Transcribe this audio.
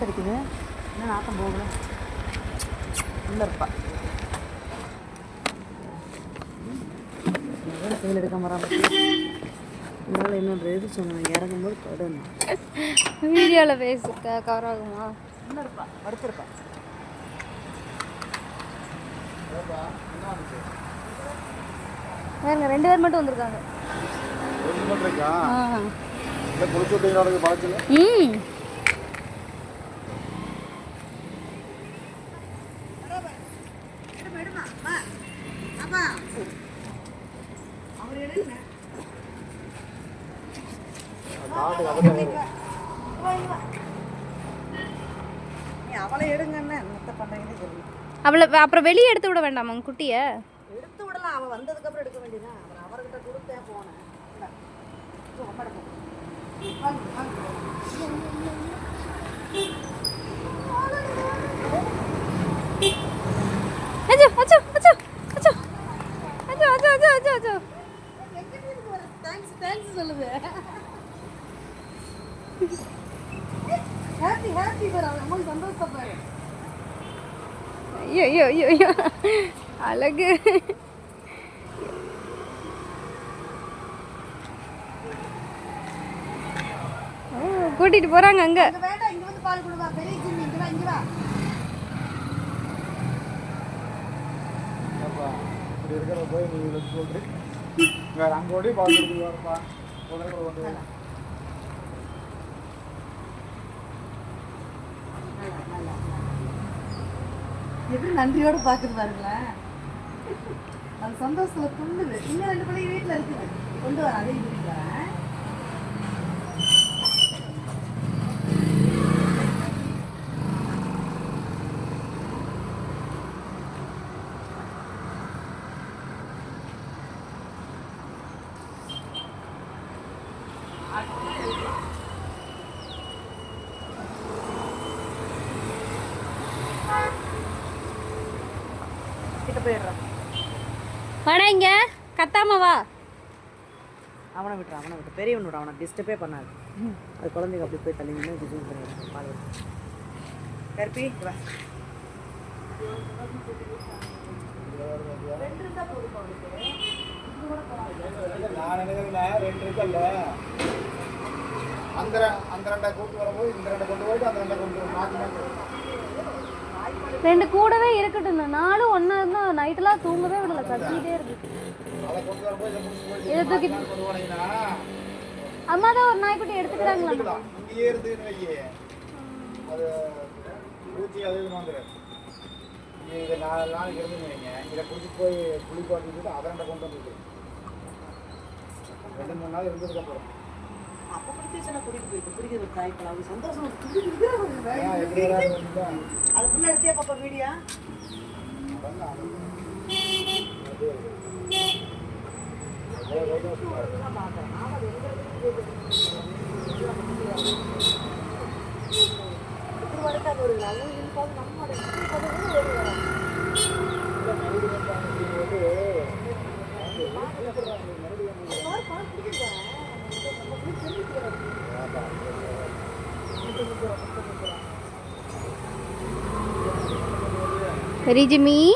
நாக்கு அடிக்குது. இன்னும் நாக்கம் போகல. உள்ளே இருப்பா. கையில் எடுக்க மரம் அதனால் என்னோட இது சொன்னேன் இறங்கும்போது தொடணும் வீடியோவில் பேச கவர் ஆகுமா? இன்னும் இருப்பா. படுத்துருப்பா. ரெண்டு பேர் மட்டும் வந்திருக்காங்க. ம். அவளை அவளை அப்புறம் வெளியே எடுத்து விட வேண்டாமா உங்க குட்டியை? எடுத்து விடலாம். அவன் வந்ததுக்கப்புறம் எடுக்க வேண்டியதான் அப்புறம் அவர்கிட்ட கொடுத்தேன் போனேன். இந்தா. தேங்க்ஸ் தேங்க்ஸ் சொல்லுது ஹாப்பி ஹாப்பி பாரு அவன் அம்மா சந்தோஷப்பாரு ஐயோ ஐயோ ஐயோ ஐயோ. அழகு. ஓ, கூட்டிட்டு போறாங்க அங்க. வேண்டாம் இங்க வந்து பால் கொடுவா பெரிய ஜிம்மி இங்க வா இங்க வா. இப்படி இருக்கிறத போய் நீ இதில் சொல்கிறேன் வேறு அங்கே ஓடி பால் வரப்பா உடனே கொண்டு எப்படி நன்றியோட பாக்குது பாருங்களேன். அது சந்தோஷத்துல துள்ளுது. இன்னும் ரெண்டு பிள்ளைங்க வீட்டுல இருக்குது. கொண்டு வரேன் அதே வீட்டுக்கு வரேன். வாடா இங்க. கத்தாம வா. அவனை விட்டுரு அவனை விட்டு. பெரியவன் விடு அவனை டிஸ்டர்பே பண்ணாது. அது குழந்தைங்க அப்படி போய் தள்ளி நின்று டிசைன் பண்ணிடுறான் பால். கருப்பி வா. நான் நினைக்கிறேன் ரெண்டு இருக்குல்ல. அந்த அந்த ரெண்டை கூட்டு வரும்போது இந்த ரெண்டை கொண்டு போயிட்டு அந்த ரெண்டை கொண்டு மாற்றி ரெண்டு கூடவே இருக்கட்டும் நானும் ஒன்றா இருந்தால் நைட்டெல்லாம் தூங்கவே விடல கத்திக்கிட்டே இருக்கு. இதை தூக்கி அம்மா தான் ஒரு நாய்க்குட்டி எடுத்துக்கிறாங்களா. இங்கேயே இருந்துன்னு வையே. அது பூச்சி அது இதுன்னு வந்துடும். நீ இதை நாலு நாளைக்கு இருந்துன்னு வைங்க. இதை குடிச்சு போய் குளிப்பாட்டிட்டு அதை கொண்டு வந்துட்டு. ரெண்டு மூணு நாள் இருந்ததுக்கு அப்புறம். அப்போ பிடிச்சிச்சுன்னா கூட்டிகிட்டு போயிட்டு பிடிக்கிற ஒரு சந்தோஷம் அதுக்குள்ள எடுத்தே வீடியா ஒரு நல்ல இருக்காது நம்மளோட रिजमी